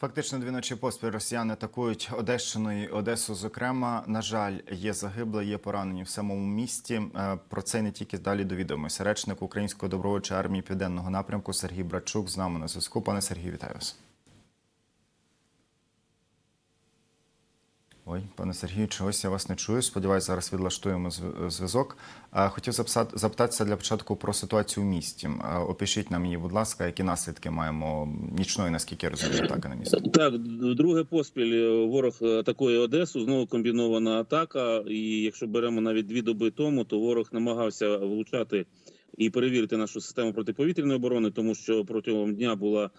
Фактично дві ночі поспіль росіяни атакують Одещину і Одесу. Зокрема, на жаль, є загибли, є поранені в самому місті. Е, Про це не тільки далі довідомося. Речник Української добровольчої армії південного напрямку Сергій Брачук з нами на зв'язку. Пане Сергію, вітаю вас. Ой, пане Сергію, чогось я вас не чую. Сподіваюся, зараз відлаштуємо зв- зв'язок. Хотів запитатися для початку про ситуацію в місті. Опишіть нам її, будь ласка, які наслідки маємо нічної, наскільки я розумію, атаки на місто. Так, друге поспіль е, ворог атакує Одесу. Знову комбінована атака. І якщо беремо навіть дві доби тому, то ворог намагався влучати і перевірити нашу систему протиповітряної оборони, тому що протягом дня була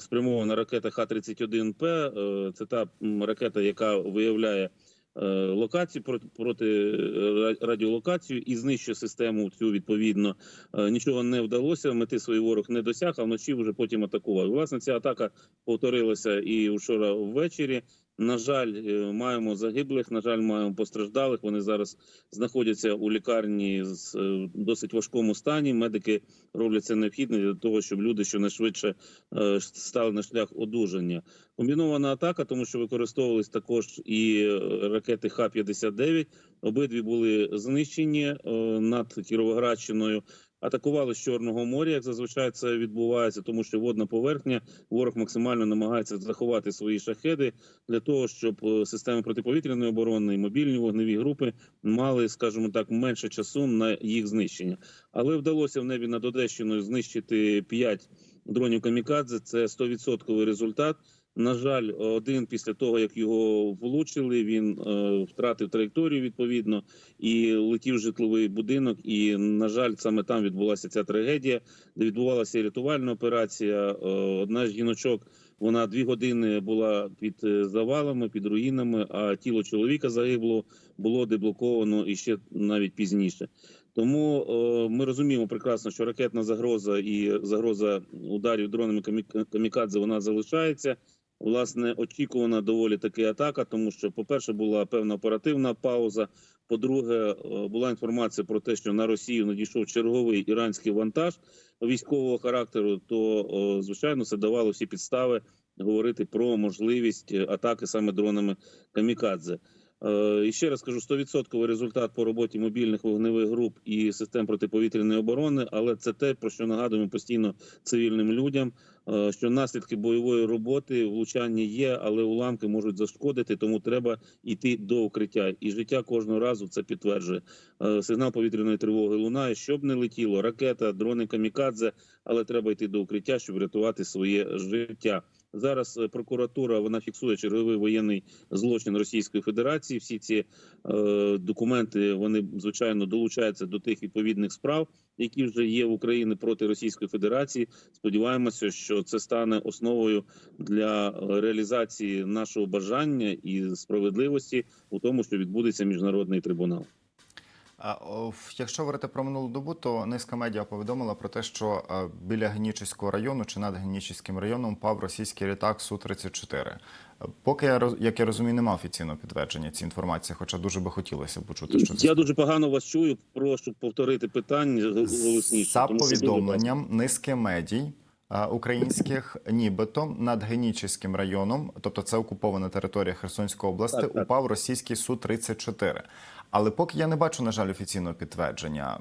спрямована ракета Х-31П. Е, це та ракета, яка виявляє е, локацію проти, проти е, ра- радіолокацію і знищує систему цю відповідно. Е, Нічого не вдалося. Мети свої ворог не досяг, а вночі вже потім атакував. Власне, ця атака повторилася і вчора ввечері. На жаль, е, маємо загиблих. На жаль, маємо постраждалих. Вони зараз знаходяться у лікарні з е, досить важкому стані. Медики роблять це необхідне для того, щоб люди щонайшвидше е, стали на шлях одужання. Комбінована атака, тому що використовувались також і ракети Х-59. Обидві були знищені над Кіровоградщиною. Атакували з Чорного моря, як зазвичай це відбувається, тому що водна поверхня ворог максимально намагається заховати свої шахеди для того, щоб е, системи протиповітряної оборони і мобільні вогневі групи мали, скажімо так, менше часу на їх знищення. Але вдалося в небі над Одещиною знищити 5 дронів камікадзе. Це 100% результат. На жаль, один після того як його влучили, він е, втратив траєкторію відповідно і летів житловий будинок. І на жаль, саме там відбулася ця трагедія, де відбувалася рятувальна операція. Е, одна з жіночок вона дві години була під е, завалами, під руїнами. А тіло чоловіка загибло було деблоковано і ще навіть пізніше. Тому е, ми розуміємо прекрасно, що ракетна загроза і загроза ударів дронами камі- камікадзе вона залишається. Власне, очікувана доволі таки атака, тому що, по-перше, була певна оперативна пауза. По-друге, е, була інформація про те, що на Росію надійшов черговий іранський вантаж військового характеру. То звичайно це давало всі підстави говорити про можливість атаки саме дронами камікадзе. Е, І ще раз кажу, 100% результат по роботі мобільних вогневих груп і систем протиповітряної оборони, але це те, про що нагадуємо постійно цивільним людям, е, що наслідки бойової роботи влучання є, але уламки можуть зашкодити, тому треба йти до укриття. І життя кожного разу це підтверджує. Е, Сигнал повітряної тривоги лунає, щоб не летіло ракета, дрони камікадзе, але треба йти до укриття, щоб врятувати своє життя. Зараз е, прокуратура вона фіксує черговий воєнний злочин Російської Федерації. Всі ці е, документи вони звичайно долучаються до тих відповідних справ, які вже є в Україні проти Російської Федерації. Сподіваємося, що це стане основою для е, реалізації нашого бажання і справедливості у тому, що відбудеться міжнародний трибунал. Якщо говорити про минулу добу, то низка медіа повідомила про те, що біля Генічеського району чи над Генічеським районом впав російський літак Су-34. Е, Поки я як я розумію, немає офіційного підтвердження цієї інформації, хоча дуже би хотілося почути, що це Я дуже погано вас чую. Прошу повторити питання голосніше. за повідомленням низки медій. Українських нібито над Генічеським районом, тобто це окупована територія Херсонської області, Так, так. упав російський су 34 Але поки я не бачу, на жаль, офіційного підтвердження.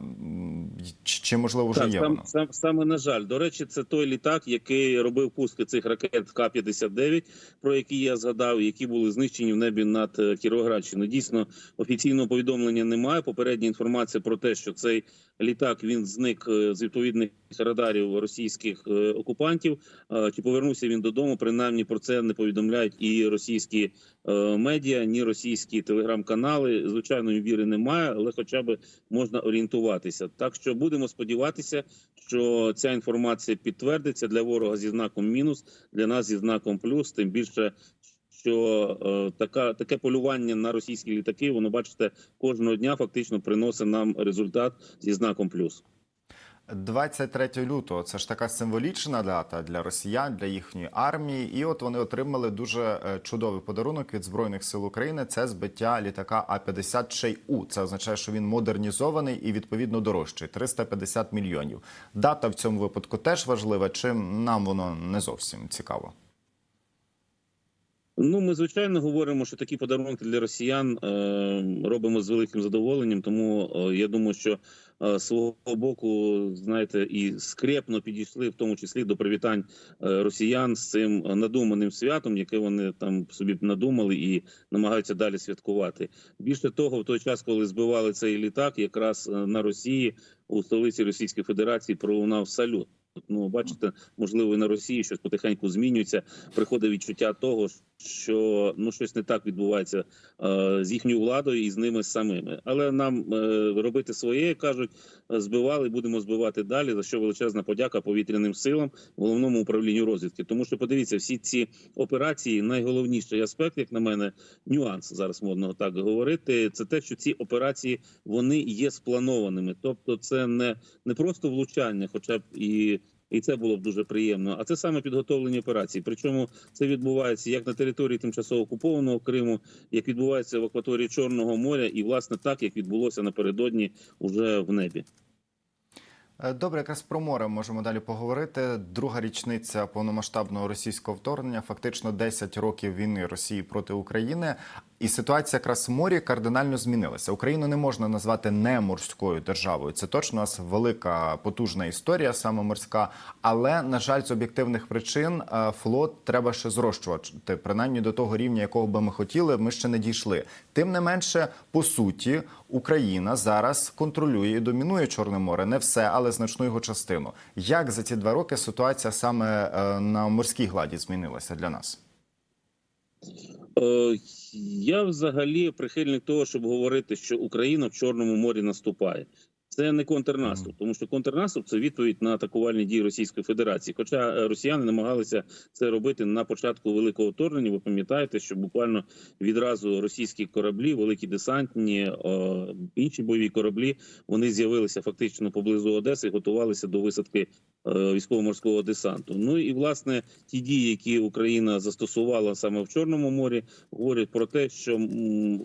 Чи, можливо вже Так, є сам, воно? сам, саме на жаль. До речі, це той літак, який робив пуски цих ракет К-59, про які я згадав, які були знищені в небі над е, Кіровоградщиною. Дійсно, офіційного повідомлення немає. Попередня інформація про те, що цей літак він зник е, з відповідних радарів російських е, окупантів. Чи повернувся він додому? Принаймні про це не повідомляють і російські медіа, ні російські телеграм-канали. Звичайно, віри немає, але хоча б можна орієнтуватися. Так що будемо сподіватися, що ця інформація підтвердиться для ворога зі знаком мінус, для нас зі знаком плюс. Тим більше, що е, така таке полювання на російські літаки, воно бачите, кожного дня фактично приносить нам результат зі знаком плюс. 23 лютого це ж така символічна дата для росіян, для їхньої армії. І от вони отримали дуже е, чудовий подарунок від збройних сил України. Це збиття літака А 50 Чей-У. Це означає, що він модернізований і відповідно дорожчий 350 мільйонів. Дата в цьому випадку теж важлива. Чи нам воно не зовсім цікаво? Ну, ми звичайно говоримо, що такі подарунки для росіян е, робимо з великим задоволенням. Тому е, я думаю, що е, з свого боку, знаєте, і скрепно підійшли, в тому числі до привітань росіян з цим надуманим святом, яке вони там собі надумали і намагаються далі святкувати. Більше того, в той час, коли збивали цей літак, якраз на Росії у столиці Російської Федерації пролунав салют. Ну, бачите, можливо, і на Росії щось потихеньку змінюється. Приходить відчуття того, що ну щось не так відбувається е, з їхньою владою і з ними самими. Але нам е, робити своє кажуть, збивали, будемо збивати далі. За що величезна подяка повітряним силам, головному управлінню розвідки. Тому що подивіться, всі ці операції, найголовніший аспект, як на мене, нюанс зараз модно так говорити. Це те, що ці операції вони є спланованими, тобто це не, не просто влучання, хоча б і. І це було б дуже приємно. А це саме підготовлені операції. Причому це відбувається як на території тимчасово окупованого Криму, як відбувається в акваторії Чорного моря, і власне так як відбулося напередодні уже в небі. Е, Добре, якраз про море можемо далі поговорити. Друга річниця повномасштабного російського вторгнення, фактично 10 років війни Росії проти України. І ситуація якраз в морі кардинально змінилася. Україну не можна назвати не морською державою. Це точно у нас велика потужна історія, саме морська. Але на жаль, з об'єктивних причин е, флот треба ще зрощувати. Принаймні до того рівня, якого би ми хотіли, ми ще не дійшли. Тим не менше, по суті, Україна зараз контролює і домінує Чорне море. Не все, але значну його частину. Як за ці два роки ситуація саме е, на морській гладі змінилася для нас? Е, я взагалі прихильник того, щоб говорити, що Україна в Чорному морі наступає. Це не контрнаступ, тому що контрнаступ це відповідь на атакувальні дії Російської Федерації. Хоча е, росіяни намагалися це робити на початку великого вторгнення. Ви пам'ятаєте, що буквально відразу російські кораблі, великі десантні, е, інші бойові кораблі, вони з'явилися фактично поблизу Одеси, і готувалися до висадки військово-морського десанту. Ну і власне ті дії, які Україна застосувала саме в Чорному морі, говорять про те, що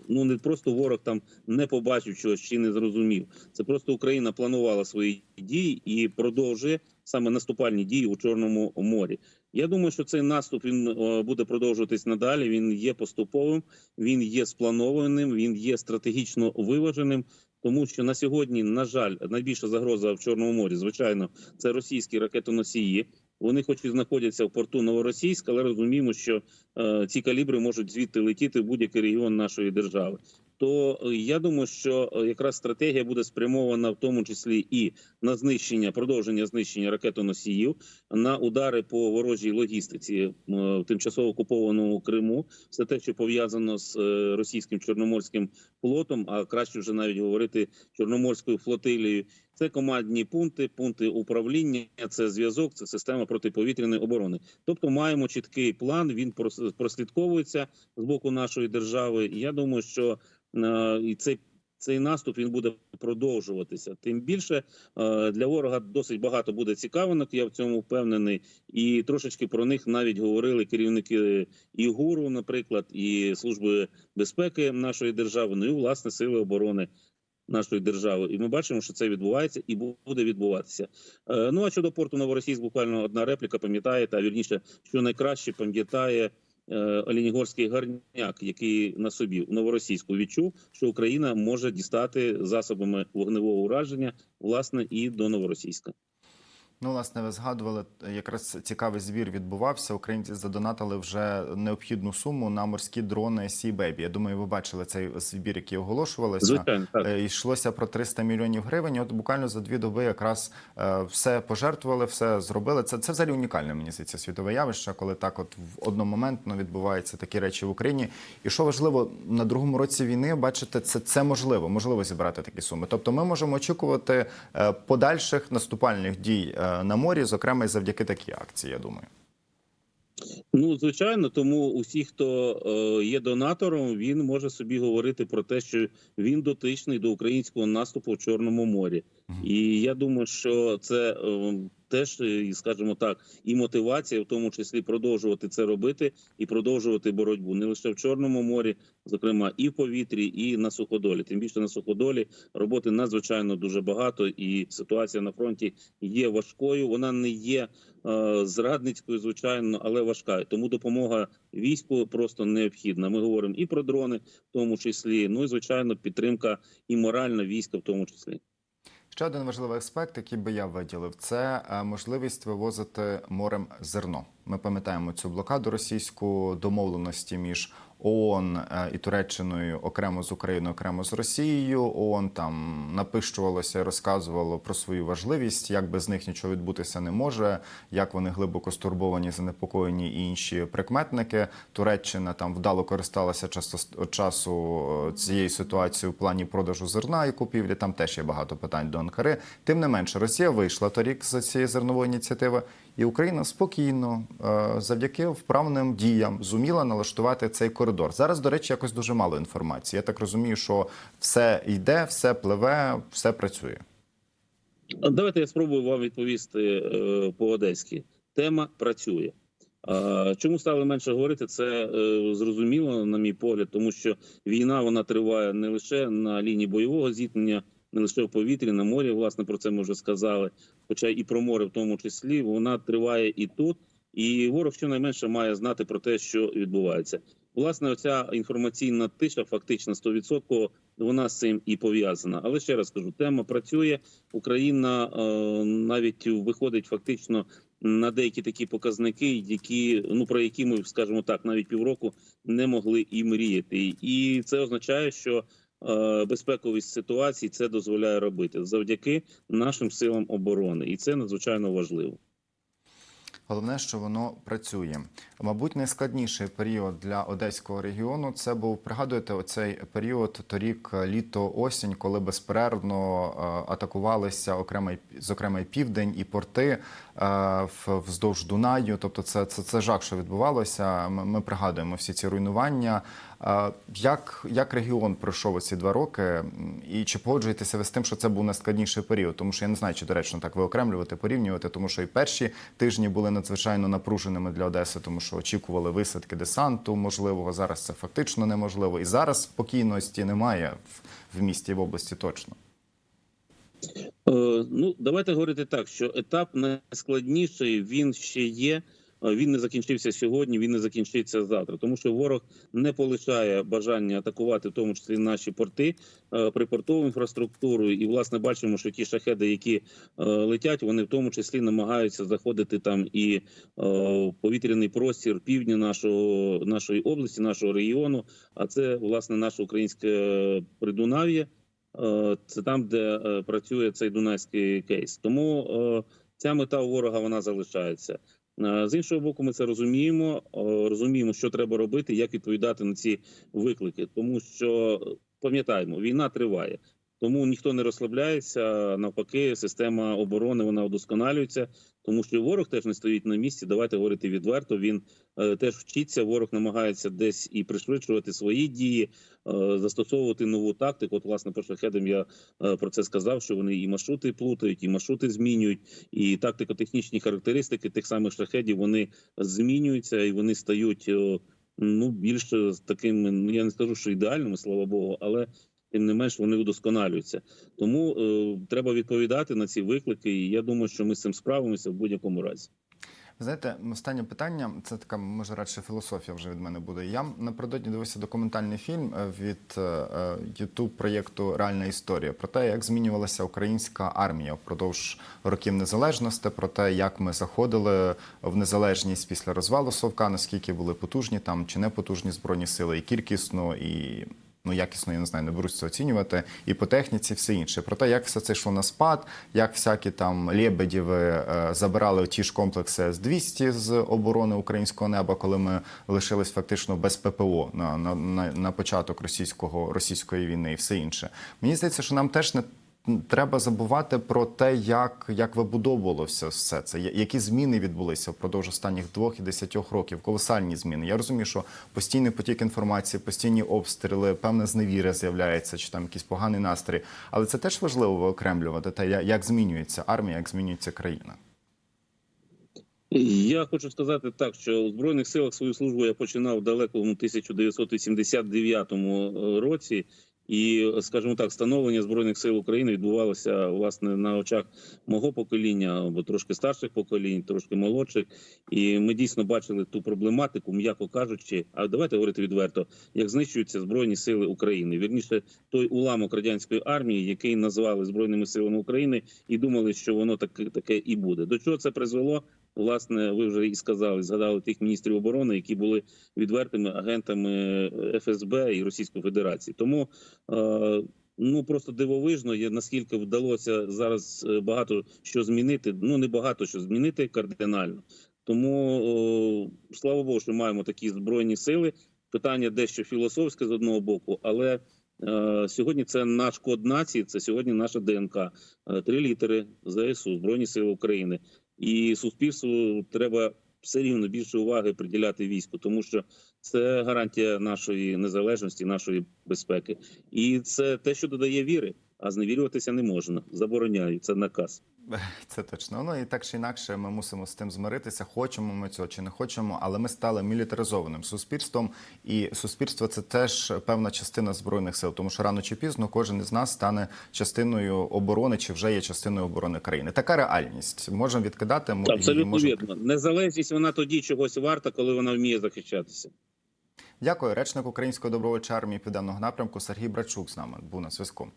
ну не просто ворог там не побачив чогось чи не зрозумів. Це просто Україна планувала свої дії і продовжує саме наступальні дії у Чорному морі. Я думаю, що цей наступ він е, буде продовжуватись надалі. Він є поступовим, він є спланованим, він є стратегічно виваженим. Тому що на сьогодні, на жаль, найбільша загроза в Чорному морі, звичайно, це російські ракетоносії. Вони, хоч і знаходяться в порту Новоросійськ, але розуміємо, що е, ці калібри можуть звідти летіти в будь-який регіон нашої держави. То е, я думаю, що е, якраз стратегія буде спрямована в тому числі і на знищення, продовження знищення ракетоносіїв, на удари по ворожій логістиці е, в тимчасово окупованому Криму, все те, що пов'язано з російським чорноморським флотом, а краще вже навіть говорити чорноморською флотилією. Це командні пункти, пункти управління, це зв'язок, це система протиповітряної оборони. Тобто маємо чіткий план. Він прос- прослідковується з боку нашої держави. Я думаю, що е, і цей. Цей наступ він буде продовжуватися. Тим більше е, для ворога досить багато буде цікавинок. Я в цьому впевнений, і трошечки про них навіть говорили керівники і ГУРу, наприклад, і служби безпеки нашої держави, ну і власне сили оборони нашої держави. І ми бачимо, що це відбувається і буде відбуватися. Е, Ну а щодо порту Новоросійськ, буквально одна репліка. Пам'ятаєте, а вірніше, що найкраще пам'ятає. Е, Олінігорський гарняк, який на собі в новоросійську відчув, що Україна може дістати засобами вогневого ураження власне і до новоросійська. Ну, власне, ви згадували, якраз цікавий збір відбувався. Українці задонатили вже необхідну суму на морські дрони Sea Baby. Я думаю, ви бачили цей збір, який оголошувалися. Звичайно, так. Е, Йшлося про 300 мільйонів гривень. От буквально за дві доби якраз е, все пожертвували, все зробили. Це, це взагалі унікальне, мені здається, світове явище, коли так от в одномоментно відбуваються такі речі в Україні. І що важливо, на другому році війни, бачите, це, це можливо, можливо зібрати такі суми. Тобто ми можемо очікувати е, подальших наступальних дій е, на морі, зокрема і завдяки такій акції, я думаю. Ну, звичайно, тому усі, хто е, є донатором, він може собі говорити про те, що він дотичний до українського наступу в Чорному морі. І я думаю, що це е, теж, е, і, скажімо так, і мотивація, в тому числі продовжувати це робити і продовжувати боротьбу не лише в Чорному морі, зокрема і в повітрі, і на суходолі. Тим більше на суходолі роботи надзвичайно дуже багато, і ситуація на фронті є важкою. Вона не є е, зрадницькою, звичайно, але важка. Тому допомога війську просто необхідна. Ми говоримо і про дрони, в тому числі. Ну і звичайно, підтримка і моральна війська, в тому числі. Ще один важливий аспект, який би я виділив, це е, можливість вивозити морем зерно. Ми пам'ятаємо цю блокаду російську домовленості між ООН е, і Туреччиною окремо з Україною, окремо з Росією. ООН там напищувалося і розказувало про свою важливість, як без них нічого відбутися не може, як вони глибоко стурбовані, занепокоєні і інші прикметники. Туреччина там вдало користалася часто часу е, цією ситуацією в плані продажу зерна і купівлі. Там теж є багато питань до Анкари. Тим не менше, Росія вийшла торік з цієї зернової ініціативи, і Україна спокійно, е, завдяки вправним діям, зуміла налаштувати цей коридор. Зараз, до речі, якось дуже мало інформації. Я так розумію, що все йде, все пливе, все працює. Давайте я спробую вам відповісти е, по-одеськи. Тема працює. Чому стали менше говорити? Це е, зрозуміло, на мій погляд, тому що війна вона триває не лише на лінії бойового зіткнення, не лише в повітрі, на морі. Власне про це ми вже сказали. Хоча і про море, в тому числі, вона триває і тут. І ворог щонайменше має знати про те, що відбувається. Власне, оця інформаційна тиша, фактично 100%, вона з цим і пов'язана. Але ще раз кажу, тема працює. Україна е, навіть виходить фактично на деякі такі показники, які ну про які ми скажімо так, навіть півроку не могли і мріяти. І це означає, що безпековість ситуації це дозволяє робити завдяки нашим силам оборони, і це надзвичайно важливо. Головне, що воно працює. Мабуть, найскладніший період для одеського регіону це був пригадуєте оцей період торік літо-осінь, коли безперервно е, атакувалися окремий зокрема і південь і порти е, вздовж Дунаю. Тобто, це, це, це жах, що відбувалося. Ми, ми пригадуємо всі ці руйнування. Як, як регіон пройшов ці два роки, і чи погоджуєтеся ви з тим, що це був найскладніший період? Тому що я не знаю, чи доречно так виокремлювати, порівнювати, тому що і перші тижні були надзвичайно напруженими для Одеси, тому що очікували висадки десанту можливого. Зараз це фактично неможливо. І зараз спокійності немає в, в місті і в області точно. Е, ну, давайте говорити так, що етап найскладніший він ще є. Е, Він не закінчився сьогодні, він не закінчиться завтра, тому що ворог не полишає бажання атакувати, в тому числі наші порти, е, припортову інфраструктуру. І власне бачимо, що ті шахеди, які е, летять, вони в тому числі намагаються заходити там і повітряний простір півдня нашого нашої області, нашого регіону. А це власне наше українське придунав'я. Це там, де працює цей дунайський кейс. Тому ця мета у ворога вона залишається. Е, З іншого боку, ми це розуміємо. е, Розуміємо, що треба робити, як відповідати на ці виклики. Тому що пам'ятаємо, війна триває. Тому ніхто не розслабляється. Навпаки, система оборони вона удосконалюється, тому що ворог теж не стоїть на місці. Давайте говорити відверто. Він е, теж вчиться. Ворог намагається десь і пришвидшувати свої дії, е, застосовувати нову тактику. От, власне, по шахедам я е, про це сказав, що вони і маршрути плутають, і маршрути змінюють, і тактико-технічні характеристики тих самих шахедів вони змінюються і вони стають е, ну більш такими. Ну я не скажу, що ідеальними, слава Богу, але тим не менш вони удосконалюються. Тому е, треба відповідати на ці виклики. І я думаю, що ми з цим справимося в будь-якому разі. Знаєте, останнє питання це така, може радше філософія вже від мене буде. Я напередодні дивився документальний фільм е, від youtube проєкту Реальна історія про те, як змінювалася українська армія впродовж років незалежності, про те, як ми заходили в незалежність після розвалу Совка, наскільки були потужні там чи не потужні збройні сили, і кількісно, і ну якісно, я не знаю, не берусь оцінювати, і по техніці, все інше. Про те, як все це йшло на спад, як всякі там Лєбедєви е, забирали ті ж комплекси з 200 з оборони українського неба, коли ми лишились фактично без ППО на, на, на, на початок російського російської війни і все інше. Мені здається, що нам теж не треба забувати про те, як, як вибудовувалося все це, які зміни відбулися впродовж останніх двох і десятьох років. Колосальні зміни. Я розумію, що постійний потік інформації, постійні обстріли, певна зневіра з'являється, чи там якийсь поганий настрій. Але це теж важливо виокремлювати те, як змінюється армія, як змінюється країна. Я хочу сказати так, що у збройних силах свою службу я починав в далекому 1989 році. І, скажімо так, становлення збройних сил України відбувалося власне на очах мого покоління, або трошки старших поколінь, трошки молодших. І ми дійсно бачили ту проблематику, м'яко кажучи. А давайте говорити відверто, як знищуються збройні сили України. Вірніше, той уламок радянської армії, який назвали збройними силами України, і думали, що воно таке таке і буде. До чого це призвело? Власне, ви вже і сказали, згадали тих міністрів оборони, які були відвертими агентами ФСБ і Російської Федерації. Тому е, ну просто дивовижно є наскільки вдалося зараз е, багато що змінити. Ну не багато що змінити кардинально. Тому о, слава Богу, що маємо такі збройні сили. Питання дещо філософське з одного боку, але е, сьогодні це наш код нації, це сьогодні наша ДНК. Е, Три літери ЗСУ, Збройні Сили України. І суспільству треба все рівно більше уваги приділяти війську, тому що це гарантія нашої незалежності, нашої безпеки, і це те, що додає віри. А зневірюватися не можна. Забороняю це наказ. Це точно. Ну і так чи інакше, ми мусимо з тим змиритися. Хочемо ми цього чи не хочемо, але ми стали мілітаризованим суспільством, і суспільство це теж певна частина збройних сил, тому що рано чи пізно кожен із нас стане частиною оборони чи вже є частиною оборони країни. Така реальність. Можемо відкидати Абсолютно можемо вірно. Незалежність вона тоді чогось варта, коли вона вміє захищатися. Дякую. Речник Української добровольчої армії південного напрямку Сергій Брачук з нами був на зв'язку.